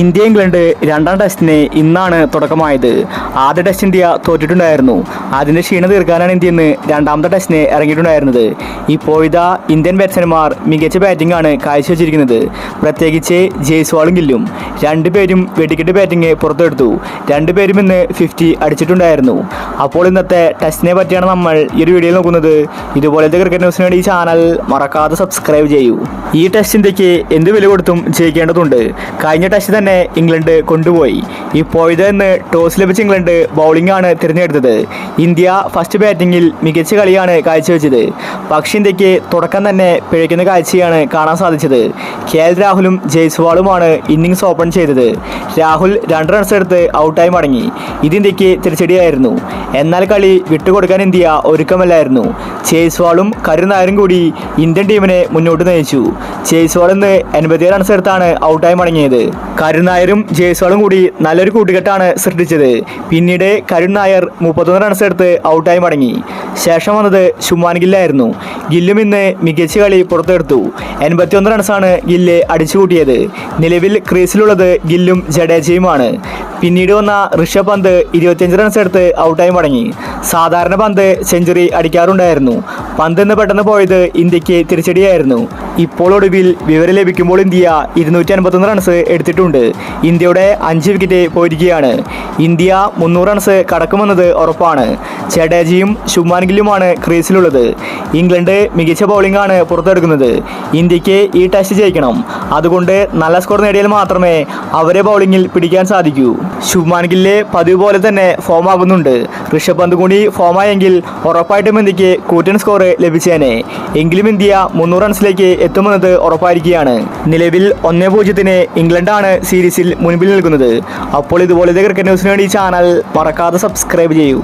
India England രണ്ടാം ടെസ്റ്റിന് ഇന്നാണ് തുടക്കമായത്. ആദ്യ ടെസ്റ്റ് ഇന്ത്യ തോറ്റിട്ടുണ്ടായിരുന്നു. അതിന്റെ ക്ഷീണം തീർക്കാനാണ് ഇന്ത്യ ഇന്ന് രണ്ടാമത്തെ ടെസ്റ്റിന് ഇറങ്ങിയിട്ടുണ്ടായിരുന്നത്. ഇപ്പോഴിതാ ഇന്ത്യൻ ബാറ്റ്സ്മാൻമാർ മികച്ച ബാറ്റിംഗ് ആണ് കാഴ്ചവെച്ചിരിക്കുന്നത്. പ്രത്യേകിച്ച് ജയ്സ്വാളും ഗില്ലും. രണ്ടുപേരും വെടിക്കെട്ട് ബാറ്റിംഗ് പുറത്തെടുത്തു. രണ്ടുപേരും ഇന്ന് ഫിഫ്റ്റി അടിച്ചിട്ടുണ്ടായിരുന്നു. അപ്പോൾ ഇന്നത്തെ ടെസ്റ്റിനെ പറ്റിയാണ് നമ്മൾ ഈ ഒരു വീഡിയോയിൽ നോക്കുന്നത്. ഇതുപോലത്തെ ക്രിക്കറ്റ് ന്യൂസിന് വേണ്ടി ഈ ചാനൽ മറക്കാതെ സബ്സ്ക്രൈബ് ചെയ്യൂ. ഈ ടെസ്റ്റ് ഇന്ത്യയ്ക്ക് എന്ത് വില കൊടുത്തും ജയിക്കേണ്ടതുണ്ട്. കഴിഞ്ഞ ടെസ്റ്റ് തന്നെ ഇംഗ്ലണ്ട് കൊണ്ടുപോയി. ഇപ്പോഴത്തെ നിന്ന് ടോസ് ലഭിച്ച ഇംഗ്ലണ്ട് ബൗളിംഗാണ് തിരഞ്ഞെടുത്തത്. ഇന്ത്യ ഫസ്റ്റ് ബാറ്റിങ്ങിൽ മികച്ച കളിയാണ് കാഴ്ചവെച്ചത്. പക്ഷേ ഇന്ത്യയ്ക്ക് തുടക്കം തന്നെ പിഴയ്ക്കുന്ന കാഴ്ചയാണ് കാണാൻ സാധിച്ചത്. കെ എൽ രാഹുലും ജയ്സ്വാളുമാണ് ഇന്നിങ്സ് ഓപ്പൺ ചെയ്തത്. രാഹുൽ രണ്ട് റൺസ് എടുത്ത് ഔട്ടായി മടങ്ങി. ഇത് ഇന്ത്യയ്ക്ക് തിരിച്ചടിയായിരുന്നു. എന്നാൽ കളി വിട്ടുകൊടുക്കാൻ ഇന്ത്യ ഒരുക്കമല്ലായിരുന്നു. ജയ്സ്വാളും കരുനായരും കൂടി ഇന്ത്യൻ ടീമിനെ മുന്നോട്ട് നയിച്ചു. ചേസ്വാൾ ഇന്ന് എൺപത്തിയേഴ് റൺസ് എടുത്താണ് ഔട്ടായി മടങ്ങിയത്. കരുനായരും ജയസ്വാളും കൂടി നല്ലൊരു കൂട്ടുകെട്ടാണ് സൃഷ്ടിച്ചത്. പിന്നീട് കരുൺ നായർ മുപ്പത്തൊന്ന് റൺസ് എടുത്ത് ഔട്ടായി മടങ്ങി. ശേഷം വന്നത് ശുമാൻ ഗില്ലായിരുന്നു ഗില്ലും ഇന്ന് മികച്ച കളി പുറത്തെടുത്തു. എൺപത്തിയൊന്ന് റൺസാണ് ഗില്ല് അടിച്ചുകൂട്ടിയത്. നിലവിൽ ക്രീസിലുള്ളത് ഗില്ലും ജഡേജയുമാണ്. പിന്നീട് വന്ന ഋഷഭ് പന്ത് ഇരുപത്തിയഞ്ച് റൺസ് എടുത്ത് ഔട്ടായി മടങ്ങി. സാധാരണ പന്ത് സെഞ്ചുറി അടിക്കാറുണ്ടായിരുന്നു. പന്ത് എന്ന് പെട്ടെന്ന് പോയത് ഇന്ത്യയ്ക്ക് തിരിച്ചടിയായിരുന്നു. ഇപ്പോൾ ഒടുവിൽ വിവരം ലഭിക്കുമ്പോൾ ഇന്ത്യ ഇരുന്നൂറ്റി അൻപത്തൊന്ന് റൺസ് എടുത്തിട്ടുണ്ട്. ഇന്ത്യയുടെ അഞ്ച് വിക്കറ്റ് പോയിരിക്കുകയാണ്. ഇന്ത്യ മുന്നൂറ് റൺസ് കടക്കുമെന്നത് ഉറപ്പാണ്. ജഡേജയും ശുഭ്മാൻ ഗില്ലുമാണ് ക്രീസിലുള്ളത്. ഇംഗ്ലണ്ട് മികച്ച ബൗളിംഗാണ് പുറത്തെടുക്കുന്നത്. ഇന്ത്യയ്ക്ക് ഈ ടെസ്റ്റ് ജയിക്കണം. അതുകൊണ്ട് നല്ല സ്കോർ നേടിയാൽ മാത്രമേ അവരെ ബൗളിംഗിൽ പിടിക്കാൻ സാധിക്കൂ. ശുഭ്മാൻ ഗില്ല് പതിവ് പോലെ തന്നെ ഫോം ആകുന്നുണ്ട്. ഋഷഭ് പന്ത് കൂടി ഫോമായെങ്കിൽ ഉറപ്പായിട്ടും ഇന്ത്യയ്ക്ക് കൂറ്റൻ സ്കോർ ലഭിച്ചേനെ. എങ്കിലും ഇന്ത്യ മുന്നൂറ് റൺസിലേക്ക് എത്തുമെന്നത് ഉറപ്പായിരിക്കുകയാണ്. നിലവിൽ ഒന്നേ പൂജ്യത്തിന് ഇംഗ്ലണ്ടാണ് സീരീസിൽ മുൻപിൽ നിൽക്കുന്നത്. അപ്പോൾ ഇതുപോലത്തെ ക്രിക്കറ്റ് ന്യൂസിന് വേണ്ടി ചാനൽ മറക്കാതെ സബ്സ്ക്രൈബ് ചെയ്യൂ.